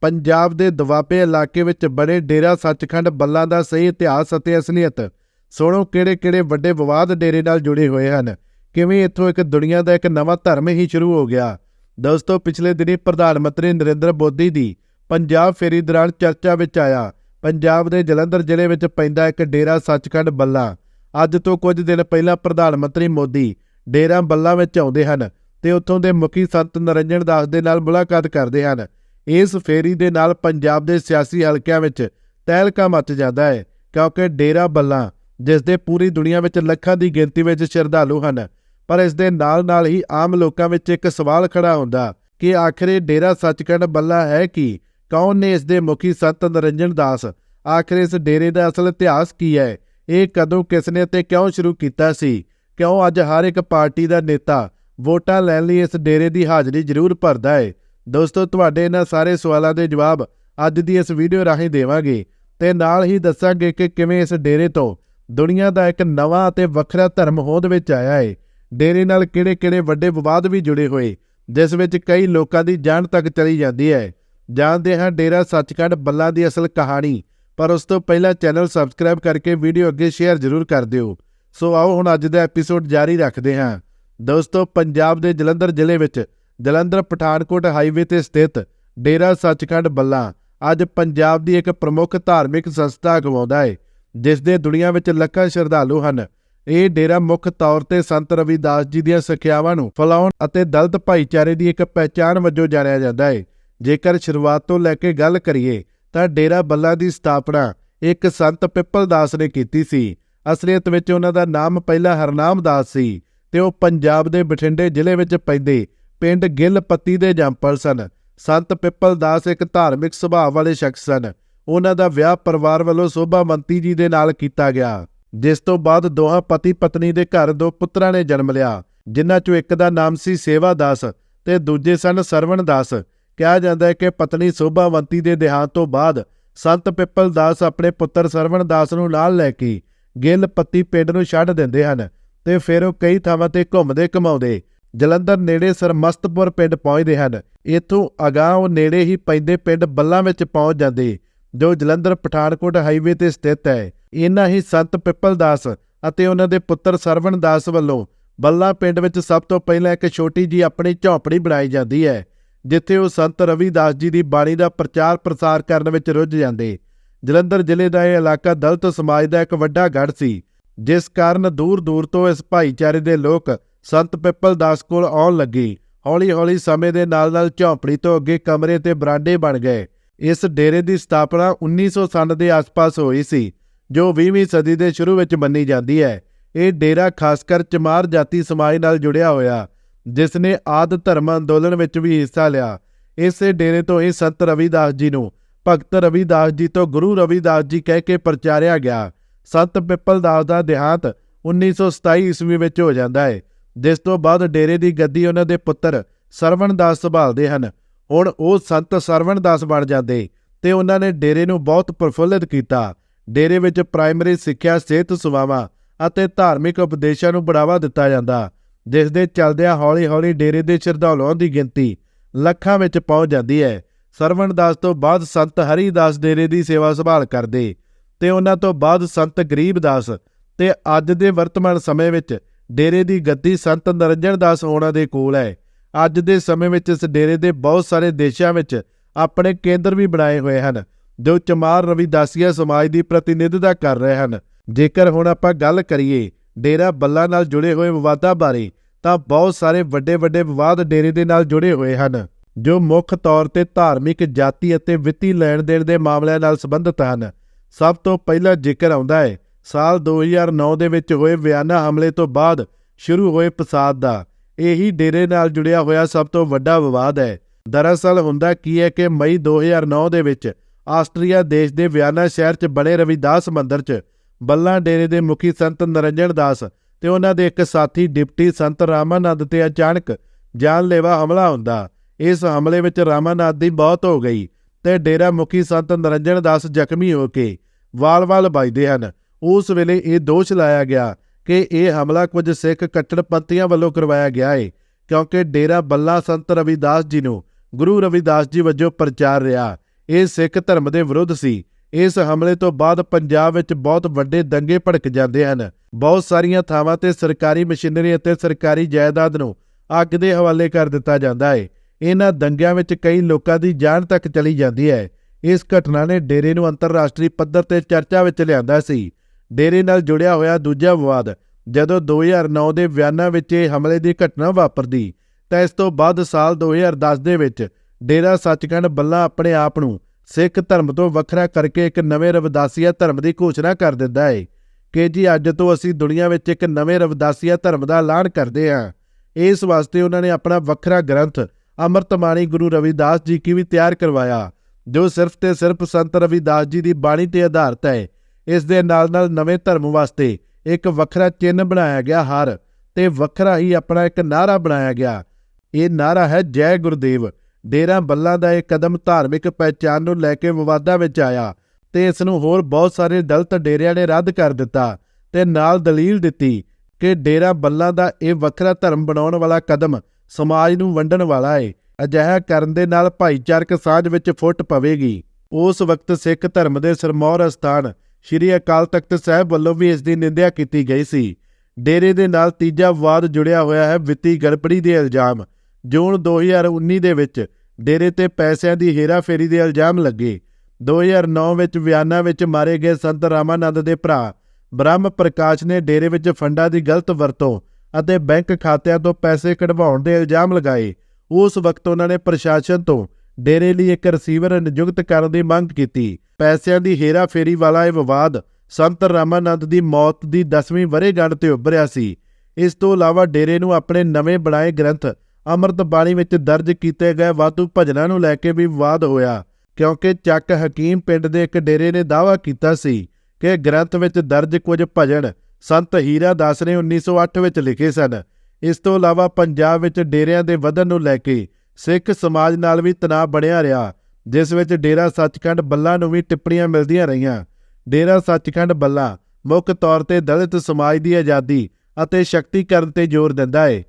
ਪੰਜਾਬ ਦੇ ਦੁਆਬੇ ਇਲਾਕੇ ਵਿੱਚ ਬਣੇ ਡੇਰਾ ਸੱਚਖੰਡ ਬੱਲਾ ਦਾ ਸਹੀ ਇਤਿਹਾਸ ਅਤੇ ਅਸਲੀਅਤ। ਸੁਣੋ ਕਿਹੜੇ-ਕਿਹੜੇ ਵੱਡੇ ਵਿਵਾਦ ਡੇਰੇ ਨਾਲ ਜੁੜੇ ਹੋਏ ਹਨ? ਕਿਵੇਂ ਇੱਥੋਂ ਇੱਕ ਦੁਨੀਆ ਦਾ ਇੱਕ ਨਵਾਂ ਧਰਮ ਹੀ ਸ਼ੁਰੂ ਹੋ ਗਿਆ? ਦੋਸਤੋ, ਪਿਛਲੇ ਦਿਨੀ ਪ੍ਰਧਾਨ ਮੰਤਰੀ ਨਰਿੰਦਰ ਮੋਦੀ ਦੀ ਪੰਜਾਬ ਫੇਰੀ ਦੌਰਾਨ ਚਰਚਾ ਵਿੱਚ ਆਇਆ। ਪੰਜਾਬ ਦੇ ਜਲੰਧਰ ਜ਼ਿਲ੍ਹੇ ਵਿੱਚ ਪੈਂਦਾ ਇੱਕ ਡੇਰਾ ਸੱਚਖੰਡ ਬੱਲਾ। ਅੱਜ ਤੋਂ ਕੁਝ ਦਿਨ ਪਹਿਲਾਂ ਪ੍ਰਧਾਨ ਮੰਤਰੀ ਮੋਦੀ ਡੇਰਾ ਬੱਲਾ ਵਿੱਚ ਆਉਂਦੇ ਹਨ ਤੇ ਉੱਥੋਂ ਦੇ ਮੁਖੀ ਸੰਤ ਨਰਿੰਜਨ ਦਾਸ ਦੇ ਨਾਲ ਮੁਲਾਕਾਤ ਕਰਦੇ ਹਨ। ਇਸ ਫੇਰੀ ਦੇ ਨਾਲ ਪੰਜਾਬ ਦੇ ਸਿਆਸੀ ਹਲਕਿਆਂ ਵਿੱਚ ਤਹਿਲਕਾ ਮਚ ਜਾਂਦਾ ਹੈ, ਕਿਉਂਕਿ ਡੇਰਾ ਬੱਲਾ, ਜਿਸ ਦੇ ਪੂਰੀ ਦੁਨੀਆ ਵਿੱਚ ਲੱਖਾਂ ਦੀ ਗਿਣਤੀ ਵਿੱਚ ਸ਼ਰਧਾਲੂ ਹਨ, ਪਰ ਇਸ ਦੇ ਨਾਲ-ਨਾਲ ਹੀ ਆਮ ਲੋਕਾਂ ਵਿੱਚ ਇੱਕ ਸਵਾਲ ਖੜਾ ਹੁੰਦਾ ਕਿ ਆਖਰੇ ਡੇਰਾ ਸੱਚਖੰਡ ਬੱਲਾ ਹੈ ਕਿ? ਕੌਣ ਨੇ ਇਸ ਦੇ ਮੁਖੀ ਸੰਤ ਨਰਿੰਜਨ ਦਾਸ? ਆਖਰ ਇਸ ਡੇਰੇ ਦਾ ਅਸਲ ਇਤਿਹਾਸ ਕੀ ਹੈ? ਇਹ ਕਦੋਂ, ਕਿਸ ਨੇ ਤੇ ਕਿਉਂ ਸ਼ੁਰੂ ਕੀਤਾ ਸੀ? ਕਿਉਂ ਅੱਜ ਹਰ ਇੱਕ ਪਾਰਟੀ ਦਾ ਨੇਤਾ ਵੋਟਾਂ ਲੈਣ ਲਈ ਇਸ ਡੇਰੇ ਦੀ ਹਾਜ਼ਰੀ ਜ਼ਰੂਰ ਭਰਦਾ ਹੈ? ਦੋਸਤੋ, ਤੁਹਾਡੇ ਇਹਨਾਂ ਸਾਰੇ ਸਵਾਲਾਂ ਦੇ ਜਵਾਬ ਅੱਜ ਦੀ ਇਸ ਵੀਡੀਓ ਰਾਹੀਂ ਦੇਵਾਂਗੇ ਤੇ ਨਾਲ ਹੀ ਦੱਸਾਂਗੇ ਕਿ ਕਿਵੇਂ ਇਸ ਡੇਰੇ ਤੋਂ ਦੁਨੀਆ ਦਾ ਇੱਕ ਨਵਾਂ ਅਤੇ ਵੱਖਰਾ ਧਰਮ ਹੋਂਦ ਵਿੱਚ ਆਇਆ ਹੈ ਡੇਰੇ ਨਾਲ ਕਿਹੜੇ-ਕਿਹੜੇ ਵੱਡੇ ਵਿਵਾਦ ਵੀ ਜੁੜੇ ਹੋਏ, ਜਿਸ ਵਿੱਚ ਕਈ ਲੋਕਾਂ ਦੀ ਜਾਨ ਤੱਕ ਚਲੀ ਜਾਂਦੀ ਹੈ ਜਾਣਦੇ ਹਾਂ ਡੇਰਾ ਸੱਚਖੰਡ ਬੱਲਾ ਦੀ ਅਸਲ ਕਹਾਣੀ, ਪਰ ਉਸ ਤੋਂ ਪਹਿਲਾਂ ਚੈਨਲ ਸਬਸਕ੍ਰਾਈਬ ਕਰਕੇ ਵੀਡੀਓ ਅੱਗੇ ਸ਼ੇਅਰ ਜ਼ਰੂਰ ਕਰ ਦਿਓ। ਸੋ ਆਓ ਹੁਣ ਅੱਜ ਦਾ ਐਪੀਸੋਡ ਜਾਰੀ ਰੱਖਦੇ ਹਾਂ। ਦੋਸਤੋ, ਪੰਜਾਬ ਦੇ ਜਲੰਧਰ ਜ਼ਿਲ੍ਹੇ ਵਿੱਚ ਜਲੰਧਰ ਪਠਾਨਕੋਟ ਹਾਈਵੇ ਤੇ ਸਥਿਤ ਡੇਰਾ ਸੱਚਖੰਡ ਬੱਲਾ ਅੱਜ ਪੰਜਾਬ ਦੀ ਇੱਕ ਪ੍ਰਮੁੱਖ ਧਾਰਮਿਕ ਸੰਸਥਾ ਅਗਵਾਉਂਦਾ ਹੈ ਜਿਸ ਦੇ ਦੁਨੀਆ ਵਿੱਚ ਲੱਖਾਂ ਸ਼ਰਧਾਲੂ ਹਨ। ਇਹ ਡੇਰਾ ਮੁੱਖ ਤੌਰ ਤੇ ਸੰਤ ਰਵਿਦਾਸ ਜੀ ਦੀਆਂ ਸਿੱਖਿਆਵਾਂ ਨੂੰ ਫੈਲਾਉਣ ਅਤੇ ਦਲਤ ਭਾਈਚਾਰੇ ਦੀ ਇੱਕ ਪਹਿਚਾਣ ਵਜੋਂ ਜਾਣਿਆ ਜਾਂਦਾ ਹੈ ਜੇਕਰ ਸ਼ੁਰੂਆਤ ਤੋਂ ਲੈ ਕੇ ਗੱਲ ਕਰੀਏ, ਤਾਂ ਡੇਰਾ ਬੱਲਾ ਦੀ ਸਥਾਪਨਾ ਇੱਕ ਸੰਤ ਪਿੱਪਲ ਦਾਸ ਨੇ ਕੀਤੀ ਸੀ। ਅਸਲੀਅਤ ਵਿੱਚ ਉਹਨਾਂ ਦਾ ਨਾਮ ਪਹਿਲਾਂ ਹਰਨਾਮ ਦਾਸ ਸੀ ਤੇ ਉਹ ਪੰਜਾਬ ਦੇ ਬਠਿੰਡੇ ਜ਼ਿਲ੍ਹੇ ਵਿੱਚ ਪੈਂਦੇ ਪਿੰਡ ਗਿੱਲ ਪੱਤੀ ਦੇ ਜੰਪਲ ਸਨ। ਸੰਤ ਪਿੱਪਲ ਦਾਸ ਇੱਕ ਧਾਰਮਿਕ ਸੁਭਾਅ ਵਾਲੇ ਸ਼ਖਸ ਸਨ। ਉਹਨਾਂ ਦਾ ਵਿਆਹ ਪਰਿਵਾਰ ਵੱਲੋਂ ਸੋਭਾਵੰਤੀ ਜੀ ਦੇ ਨਾਲ ਕੀਤਾ ਗਿਆ। ਜਿਸ ਤੋਂ ਬਾਅਦ ਦੋਹਾਂ ਪਤੀ ਪਤਨੀ ਦੇ ਘਰ ਦੋ ਪੁੱਤਰਾਂ ਨੇ ਜਨਮ ਲਿਆ, ਜਿਨ੍ਹਾਂ ਚੋਂ ਇੱਕ ਦਾ ਨਾਮ ਸੀ ਸੇਵਾ ਦਾਸ ਤੇ ਦੂਜੇ ਸਨ ਸਰਵਣ ਦਾਸ ਕਿਹਾ ਜਾਂਦਾ ਹੈ ਕਿ ਪਤਨੀ ਸੋਭਾਵੰਤੀ ਦੇ ਦੇਹਾਂਤ ਤੋਂ ਬਾਅਦ ਸੰਤ ਪਿੱਪਲ ਦਾਸ ਆਪਣੇ ਪੁੱਤਰ ਸਰਵਣ ਦਾਸ ਨੂੰ ਨਾਲ ਲੈ ਕੇ ਗਿੱਲ ਪੱਤੀ ਪਿੰਡ ਨੂੰ ਛੱਡ ਦਿੰਦੇ ਹਨ ਤੇ ਫਿਰ ਉਹ ਕਈ ਥਾਵਾਂ ਤੇ ਘੁੰਮਦੇ ਘਮਾਉਂਦੇ ਜਲੰਧਰ ਨੇੜੇ ਸਰਮਸਤਪੁਰ ਪਿੰਡ ਪਹੁੰਚਦੇ ਹਨ। ਇੱਥੋਂ ਅਗਾਂਹ ਉਹ ਨੇੜੇ ਹੀ ਪੈਂਦੇ ਪਿੰਡ ਬੱਲਾ ਵਿੱਚ ਪਹੁੰਚ ਜਾਂਦੇ, ਜੋ ਜਲੰਧਰ ਪਠਾਨਕੋਟ ਹਾਈਵੇ ਤੇ ਸਥਿਤ ਹੈ। ਇਹਨਾਂ ਹੀ ਸੰਤ ਪਿੱਪਲ ਦਾਸ ਅਤੇ ਉਹਨਾਂ ਦੇ ਪੁੱਤਰ ਸਰਵਣ ਦਾਸ ਵੱਲੋਂ ਬੱਲਾ ਪਿੰਡ ਵਿੱਚ ਸਭ ਤੋਂ ਪਹਿਲਾਂ ਇੱਕ ਛੋਟੀ ਜੀ ਆਪਣੀ ਝੌਂਪੜੀ ਬਣਾਈ ਜਾਂਦੀ ਹੈ, ਜਿੱਥੇ ਉਹ ਸੰਤ ਰਵੀਦਾਸ ਜੀ ਦੀ ਬਾਣੀ ਦਾ ਪ੍ਰਚਾਰ ਪ੍ਰਸਾਰ ਕਰਨ ਵਿੱਚ ਰੁੱਝ ਜਾਂਦੇ। ਜਲੰਧਰ ਜ਼ਿਲ੍ਹੇ ਦਾ ਇਹ ਇਲਾਕਾ ਦਲਿਤ ਸਮਾਜ ਦਾ ਇੱਕ ਵੱਡਾ ਗੜ੍ਹ ਸੀ, ਜਿਸ ਕਾਰਨ ਦੂਰ-ਦੂਰ ਤੋਂ ਇਸ ਭਾਈਚਾਰੇ ਦੇ ਲੋਕ ਸੰਤ ਪਿੱਪਲ ਦਾਸ ਕੋਲ ਆਉਣ ਲੱਗੀ। ਹੌਲੀ-ਹੌਲੀ ਸਮੇਂ ਦੇ ਨਾਲ-ਨਾਲ ਝੌਂਪੜੀ ਤੋਂ ਅੱਗੇ ਕਮਰੇ ਤੇ ਬਰਾਂਡੇ ਬਣ ਗਏ। ਇਸ ਡੇਰੇ ਦੀ ਸਥਾਪਨਾ 1900 ਸੰਨ ਦੇ ਆਸ-ਪਾਸ ਹੋਈ ਸੀ, ਜੋ 20ਵੀਂ ਸਦੀ ਦੇ ਸ਼ੁਰੂ ਵਿੱਚ ਮੰਨੀ ਜਾਂਦੀ ਹੈ। ਇਹ ਡੇਰਾ ਖਾਸਕਰ ਚਮਾਰ ਜਾਤੀ ਸਮਾਜ ਨਾਲ ਜੁੜਿਆ ਹੋਇਆ, ਜਿਸ ਨੇ ਆਦ ਧਰਮ ਅੰਦੋਲਨ ਵਿੱਚ ਵੀ ਹਿੱਸਾ ਲਿਆ। ਇਸੇ ਡੇਰੇ ਤੋਂ ਇਹ ਸੰਤ ਰਵਿਦਾਸ ਜੀ ਨੂੰ ਭਗਤ ਰਵਿਦਾਸ ਜੀ ਤੋਂ ਗੁਰੂ ਰਵਿਦਾਸ ਜੀ ਕਹਿ ਕੇ ਪ੍ਰਚਾਰਿਆ ਗਿਆ। ਸੰਤ ਪਿੱਪਲ ਦਾਸ ਦਾ ਦੇਹਾਂਤ 1927 ਈਸਵੀ ਵਿੱਚ ਹੋ ਜਾਂਦਾ ਹੈ। ਜਿਸ ਤੋਂ ਬਾਅਦ ਡੇਰੇ ਦੀ ਗੱਦੀ ਉਹਨਾਂ ਦੇ ਪੁੱਤਰ ਸਰਵਣ ਦਾਸ ਸੰਭਾਲਦੇ ਹਨ। ਹੁਣ ਉਹ ਸੰਤ ਸਰਵਣ ਦਾਸ ਬਣ ਜਾਂਦੇ ਤੇ ਉਹਨਾਂ ਨੇ ਡੇਰੇ ਨੂੰ ਬਹੁਤ ਪ੍ਰਫੁੱਲਿਤ ਕੀਤਾ। ਡੇਰੇ ਵਿੱਚ ਪ੍ਰਾਇਮਰੀ ਸਿੱਖਿਆ, ਸਿਹਤ ਸੇਵਾਵਾਂ ਅਤੇ ਧਾਰਮਿਕ ਉਪਦੇਸ਼ਾਂ ਨੂੰ ਬੜਾਵਾ ਦਿੱਤਾ ਜਾਂਦਾ। ਜਿਸ ਦੇ ਚੱਲਦਿਆਂ ਹੌਲੀ-ਹੌਲੀ ਡੇਰੇ ਦੇ ਸ਼ਰਧਾਲੂਆਂ ਦੀ ਗਿਣਤੀ ਲੱਖਾਂ ਵਿੱਚ ਪਹੁੰਚ ਜਾਂਦੀ ਹੈ। ਸਰਵਣ ਦਾਸ ਤੋਂ ਬਾਅਦ ਸੰਤ ਹਰੀ ਦਾਸ ਡੇਰੇ ਦੀ ਸੇਵਾ ਸੰਭਾਲ ਕਰਦੇ ਤੇ ਉਹਨਾਂ ਤੋਂ ਬਾਅਦ ਸੰਤ ਗਰੀਬ ਦਾਸ ਤੇ ਅੱਜ ਦੇ ਵਰਤਮਾਨ ਸਮੇਂ ਵਿੱਚ ਡੇਰੇ ਦੀ ਗੱਦੀ ਸੰਤ ਨਰਿੰਜਨ ਦਾਸ ਹੋਣਾ ਦੇ ਕੋਲ ਹੈ। ਅੱਜ ਦੇ ਸਮੇਂ ਵਿੱਚ ਇਸ ਡੇਰੇ ਦੇ ਬਹੁਤ ਸਾਰੇ ਦੇਸ਼ਾਂ ਵਿੱਚ ਆਪਣੇ ਕੇਂਦਰ ਵੀ ਬਣਾਏ ਹੋਏ ਹਨ, ਜੋ ਚਮਾਰ ਰਵਿਦਾਸੀਆ ਸਮਾਜ ਦੀ ਪ੍ਰਤੀਨਿਧਤਾ ਕਰ ਰਹੇ ਹਨ। ਜੇਕਰ ਹੁਣ ਆਪਾਂ ਗੱਲ ਕਰੀਏ ਡੇਰਾ ਬੱਲਾ ਨਾਲ ਜੁੜੇ ਹੋਏ ਵਿਵਾਦਾਂ ਬਾਰੇ, ਤਾਂ ਬਹੁਤ ਸਾਰੇ ਵੱਡੇ ਵੱਡੇ ਵਿਵਾਦ ਡੇਰੇ ਦੇ ਨਾਲ ਜੁੜੇ ਹੋਏ ਹਨ, ਜੋ ਮੁੱਖ ਤੌਰ ਤੇ ਧਾਰਮਿਕ, ਜਾਤੀ ਅਤੇ ਵਿੱਤੀ ਲੈਣ ਦੇਣ ਦੇ ਮਾਮਲਿਆਂ ਨਾਲ ਸੰਬੰਧਿਤ ਹਨ। ਸਭ ਤੋਂ ਪਹਿਲਾਂ ਜ਼ਿਕਰ ਆਉਂਦਾ ਹੈ ਸਾਲ 2009 ਦੇ ਵਿੱਚ ਹੋਏ ਵਿਆਨਾ ਹਮਲੇ ਤੋਂ ਬਾਅਦ ਸ਼ੁਰੂ ਹੋਏ ਪਸਾਦ ਦਾ। ਇਹੀ ਡੇਰੇ ਨਾਲ ਜੁੜਿਆ ਹੋਇਆ ਸਭ ਤੋਂ ਵੱਡਾ ਵਿਵਾਦ ਹੈ। ਦਰਅਸਲ ਹੁੰਦਾ ਕੀ ਹੈ ਕਿ ਮਈ 2009 ਦੇ ਵਿੱਚ ਆਸਟਰੀਆ ਦੇਸ਼ ਦੇ ਵਿਆਨਾ ਸ਼ਹਿਰ 'ਚ ਬਣੇ ਰਵਿਦਾਸ ਮੰਦਿਰ 'ਚ ਬੱਲਾ ਡੇਰੇ ਦੇ ਮੁਖੀ ਸੰਤ ਨਰਿੰਜਨ ਦਾਸ ਤੇ ਉਹਨਾਂ ਦੇ ਇੱਕ ਸਾਥੀ ਡਿਪਟੀ ਸੰਤ ਰਾਮਾਨੰਦ ਤੇ ਅਚਾਨਕ ਜਾਨਲੇਵਾ ਹਮਲਾ ਹੁੰਦਾ। ਇਸ ਹਮਲੇ ਵਿੱਚ ਰਾਮਾਨੰਦ ਦੀ ਮੌਤ ਹੋ ਗਈ ਤੇ ਡੇਰਾ ਮੁਖੀ ਸੰਤ ਨਰਿੰਜਨ ਦਾਸ ਜ਼ਖਮੀ ਹੋ ਕੇ ਵਾਲ-ਵਾਲ ਵੱਜਦੇ ਹਨ। ਉਸ ਵੇਲੇ ਇਹ ਦੋਸ਼ ਲਾਇਆ ਗਿਆ ਕਿ ਇਹ ਹਮਲਾ ਕੁਝ ਸਿੱਖ ਕੱਟੜਪੰਥੀਆਂ ਵੱਲੋਂ ਕਰਵਾਇਆ ਗਿਆ ਹੈ ਕਿਉਂਕਿ ਡੇਰਾ ਬੱਲਾ ਸੰਤ ਰਵਿਦਾਸ ਜੀ ਨੂੰ ਗੁਰੂ ਰਵਿਦਾਸ ਜੀ ਵਜੋਂ ਪ੍ਰਚਾਰ ਰਿਹਾ। ਇਹ ਸਿੱਖ ਧਰਮ ਦੇ ਵਿਰੁੱਧ ਸੀ। ਇਸ ਹਮਲੇ ਤੋਂ ਬਾਅਦ ਪੰਜਾਬ ਵਿੱਚ ਬਹੁਤ ਵੱਡੇ ਦੰਗੇ ਭੜਕ ਜਾਂਦੇ ਹਨ। ਬਹੁਤ ਸਾਰੀਆਂ ਥਾਵਾਂ ਤੇ ਸਰਕਾਰੀ ਮਸ਼ੀਨਰੀ ਅਤੇ ਸਰਕਾਰੀ ਜਾਇਦਾਦ ਨੂੰ ਅੱਗ ਦੇ ਹਵਾਲੇ ਕਰ ਦਿੱਤਾ ਜਾਂਦਾ ਹੈ ਇਹਨਾਂ ਦੰਗਿਆਂ ਵਿੱਚ ਕਈ ਲੋਕਾਂ ਦੀ ਜਾਨ ਤੱਕ ਚਲੀ ਜਾਂਦੀ ਹੈ। ਇਸ ਘਟਨਾ ਨੇ ਡੇਰੇ ਨੂੰ ਅੰਤਰਰਾਸ਼ਟਰੀ ਪੱਧਰ ਤੇ ਚਰਚਾ ਵਿੱਚ ਲਿਆਂਦਾ ਸੀ। ਡੇਰੇ ਨਾਲ ਜੁੜਿਆ ਹੋਇਆ ਦੂਜਾ ਵਿਵਾਦ, ਜਦੋਂ 2009 ਦੇ ਬਿਆਨਾਂ ਵਿੱਚ ਇਹ ਹਮਲੇ ਦੀ ਘਟਨਾ ਵਾਪਰਦੀ, ਤਾਂ ਇਸ ਤੋਂ ਬਾਅਦ ਸਾਲ 2010 ਦੇ ਵਿੱਚ ਡੇਰਾ ਸੱਚਖੰਡ ਬੱਲਾ ਆਪਣੇ ਆਪ ਨੂੰ ਸਿੱਖ ਧਰਮ ਤੋਂ ਵੱਖਰਾ ਕਰਕੇ ਇੱਕ ਨਵੇਂ ਰਵਿਦਾਸੀਆ ਧਰਮ ਦੀ ਘੋਸ਼ਣਾ ਕਰ ਦਿੰਦਾ ਹੈ ਕਿ ਜੀ ਅੱਜ ਤੋਂ ਅਸੀਂ ਦੁਨੀਆ ਵਿੱਚ ਇੱਕ ਨਵੇਂ ਰਵਦਾਸੀਆ ਧਰਮ ਦਾ ਐਲਾਨ ਕਰਦੇ ਹਾਂ ਇਸ ਵਾਸਤੇ ਉਹਨਾਂ ਨੇ ਆਪਣਾ ਵੱਖਰਾ ਗ੍ਰੰਥ ਅੰਮ੍ਰਿਤਮਾਣੀ ਗੁਰੂ ਰਵਿਦਾਸ ਜੀ ਕੀ ਵੀ ਤਿਆਰ ਕਰਵਾਇਆ, ਜੋ ਸਿਰਫ ਤੇ ਸਿਰਫ ਸੰਤ ਰਵਿਦਾਸ ਜੀ ਦੀ ਬਾਣੀ ਤੇ ਆਧਾਰਿਤ ਹੈ। ਇਸ ਦੇ ਨਾਲ-ਨਾਲ ਨਵੇਂ ਧਰਮ ਵਾਸਤੇ ਇੱਕ ਵੱਖਰਾ ਚਿੰਨ੍ਹ ਬਣਾਇਆ ਗਿਆ ਹਰ ਤੇ ਵੱਖਰਾ ਹੀ ਆਪਣਾ ਇੱਕ ਨਾਰਾ ਬਣਾਇਆ ਗਿਆ। ਇਹ ਨਾਰਾ ਹੈ ਜੈ ਗੁਰਦੇਵ। ਡੇਰਾ ਬੱਲਾ ਦਾ ਇਹ ਕਦਮ ਧਾਰਮਿਕ ਪਹਿਚਾਨ ਨੂੰ ਲੈ ਕੇ ਵਿਵਾਦਾਂ ਵਿੱਚ ਆਇਆ ਤੇ ਇਸ ਨੂੰ ਹੋਰ ਬਹੁਤ ਸਾਰੇ ਦਲਤ ਡੇਰਿਆਂ ਨੇ ਰੱਦ ਕਰ ਦਿੱਤਾ ਤੇ ਨਾਲ ਦਲੀਲ ਦਿੱਤੀ ਕਿ ਡੇਰਾ ਬੱਲਾ ਦਾ ਇਹ ਵੱਖਰਾ ਧਰਮ ਬਣਾਉਣ ਵਾਲਾ ਕਦਮ ਸਮਾਜ ਨੂੰ ਵੰਡਣ ਵਾਲਾ ਹੈ ਅਜਿਹਾ ਕਰਨ ਦੇ ਨਾਲ ਭਾਈਚਾਰਕ ਸਾਂਝ ਵਿੱਚ ਫੁੱਟ ਪਵੇਗੀ। ਉਸ ਵਕਤ ਸਿੱਖ ਧਰਮ ਦੇ ਸਰਮੌਰ ਅਸਥਾਨ ਸ਼੍ਰੀ ਅਕਾਲ ਤਖਤ ਸਾਹਿਬ ਵੱਲੋਂ ਵੀ ਇਸ ਦੀ ਨਿੰਦਿਆ ਕੀਤੀ ਗਈ ਸੀ। ਡੇਰੇ ਦੇ ਨਾਲ ਤੀਜਾ ਵਾਦ ਜੁੜਿਆ ਹੋਇਆ ਹੈ ਵਿੱਤੀ ਗੜਬੜੀ ਦੇ ਇਲਜ਼ਾਮ। ਜੂਨ 2019 ਦੇ ਵਿੱਚ ਡੇਰੇ ਤੇ ਪੈਸਿਆਂ ਦੀ ਹੇਰਾਫੇਰੀ ਦੇ ਇਲਜ਼ਾਮ ਲੱਗੇ। 2009 ਵਿੱਚ ਬਿਆਨਾਂ ਵਿੱਚ ਮਾਰੇ ਗਏ ਸੰਤ ਰਾਮਾਨੰਦ ਦੇ ਭਰਾ ਬ੍ਰਹਮ ਪ੍ਰਕਾਸ਼ ਨੇ ਡੇਰੇ ਵਿੱਚ ਫੰਡਾਂ ਦੀ ਗਲਤ ਵਰਤੋਂ ਅਤੇ ਬੈਂਕ ਖਾਤਿਆਂ ਤੋਂ ਪੈਸੇ ਕਢਵਾਉਣ ਦੇ ਇਲਜ਼ਾਮ ਲਗਾਏ। ਉਸ ਵਕਤ ਉਹਨਾਂ ਨੇ ਪ੍ਰਸ਼ਾਸਨ ਤੋਂ ਡੇਰੇ ਲਈ ਇੱਕ ਰਿਸੀਵਰ ਨਿਯੁਕਤ ਕਰਨ ਦੀ ਮੰਗ ਕੀਤੀ। ਪੈਸਿਆਂ ਦੀ ਹੇਰਾਫੇਰੀ ਵਾਲਾ ਇਹ ਵਿਵਾਦ ਸੰਤ ਰਾਮਾਨੰਦ ਦੀ ਮੌਤ ਦੀ 10ਵੀਂ ਵਰ੍ਹੇਗੰਢ ਤੇ ਉੱਭਰਿਆ ਸੀ। ਇਸ ਤੋਂ ਇਲਾਵਾ ਡੇਰੇ ਨੂੰ ਆਪਣੇ ਨਵੇਂ ਬਣਾਏ ਗ੍ਰੰਥ ਅੰਮ੍ਰਿਤ ਬਾਣੀ ਵਿੱਚ ਦਰਜ ਕੀਤੇ ਗਏ ਵਾਧੂ ਭਜਨਾਂ ਨੂੰ ਲੈ ਕੇ ਵੀ ਵਿਵਾਦ ਹੋਇਆ, ਕਿਉਂਕਿ ਚੱਕ ਹਕੀਮ ਪਿੰਡ ਦੇ ਇੱਕ ਡੇਰੇ ਨੇ ਦਾਅਵਾ ਕੀਤਾ ਸੀ ਕਿ ਗ੍ਰੰਥ ਵਿੱਚ ਦਰਜ ਕੁਝ ਭਜਨ ਸੰਤ ਹੀਰਾ ਦਾਸ ਨੇ 1908 ਵਿੱਚ ਲਿਖੇ ਸਨ। ਇਸ ਤੋਂ ਇਲਾਵਾ ਪੰਜਾਬ ਵਿੱਚ ਡੇਰਿਆਂ ਦੇ ਵਧਣ ਨੂੰ ਲੈ ਕੇ ਸਿੱਖ ਸਮਾਜ ਨਾਲ ਵੀ ਤਣਾਅ ਬਣਿਆ ਰਿਹਾ, ਜਿਸ ਵਿੱਚ ਡੇਰਾ ਸੱਚਖੰਡ ਬੱਲਾ ਨੂੰ ਵੀ ਟਿੱਪਣੀਆਂ ਮਿਲਦੀਆਂ ਰਹੀਆਂ। ਡੇਰਾ ਸੱਚਖੰਡ ਬੱਲਾ ਮੁੱਖ ਤੌਰ ਤੇ ਦਲਿਤ ਸਮਾਜ ਦੀ ਆਜ਼ਾਦੀ ਅਤੇ ਸ਼ਕਤੀਕਰਨ ਤੇ ਜ਼ੋਰ ਦਿੰਦਾ ਹੈ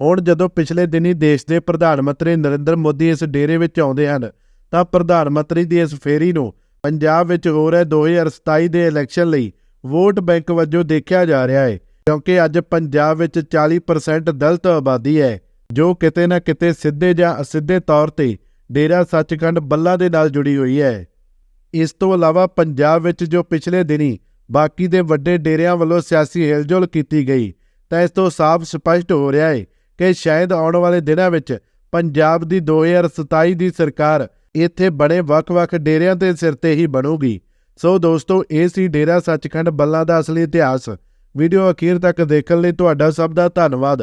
ਹੁਣ ਜਦੋਂ ਪਿਛਲੇ ਦਿਨੀ ਦੇਸ਼ ਦੇ ਪ੍ਰਧਾਨ ਮੰਤਰੀ ਨਰਿੰਦਰ ਮੋਦੀ ਇਸ ਡੇਰੇ ਵਿੱਚ ਆਉਂਦੇ ਹਨ, ਤਾਂ ਪ੍ਰਧਾਨ ਮੰਤਰੀ ਦੀ ਇਸ ਫੇਰੀ ਨੂੰ ਪੰਜਾਬ ਵਿੱਚ ਹੋ ਰਹੇ 2027 ਦੇ ਇਲੈਕਸ਼ਨ ਲਈ ਵੋਟ ਬੈਂਕ ਵਜੋਂ ਦੇਖਿਆ ਜਾ ਰਿਹਾ ਹੈ ਕਿਉਂਕਿ ਅੱਜ ਪੰਜਾਬ ਵਿੱਚ 40% ਦਲਿਤ ਆਬਾਦੀ ਹੈ। ਜੋ ਕਿਤੇ ਨਾ ਕਿਤੇ ਸਿੱਧੇ ਜਾਂ ਅਸਿੱਧੇ ਤੌਰ ਤੇ ਡੇਰਾ ਸੱਚਖੰਡ ਬੱਲਾ ਦੇ ਨਾਲ ਜੁੜੀ ਹੋਈ ਹੈ। ਇਸ ਤੋਂ ਇਲਾਵਾ ਪੰਜਾਬ ਵਿੱਚ ਜੋ ਪਿਛਲੇ ਦਿਨੀ ਬਾਕੀ ਦੇ ਵੱਡੇ ਡੇਰਿਆਂ ਵੱਲੋਂ ਸਿਆਸੀ ਹਿਲਜੁਲ ਕੀਤੀ ਗਈ, ਤਾਂ ਇਸ ਤੋਂ ਸਾਫ਼ ਸਪਸ਼ਟ ਹੋ ਰਿਹਾ ਹੈ ਕਿ ਸ਼ਾਇਦ ਆਉਣ ਵਾਲੇ ਦਿਨਾਂ ਵਿੱਚ ਪੰਜਾਬ ਦੀ 2027 ਦੀ ਸਰਕਾਰ ਇੱਥੇ ਬਣੇ ਵੱਖ-ਵੱਖ ਡੇਰਿਆਂ ਦੇ ਸਿਰ ਤੇ ਹੀ ਬਣੂਗੀ। ਸੋ ਦੋਸਤੋ, ਇਹ ਸੀ ਡੇਰਾ ਸੱਚਖੰਡ ਬੱਲਾ ਦਾ ਅਸਲੀ ਇਤਿਹਾਸ। ਵੀਡੀਓ ਅਖੀਰ ਤੱਕ ਦੇਖਣ ਲਈ ਤੁਹਾਡਾ ਸਭ ਦਾ ਧੰਨਵਾਦ।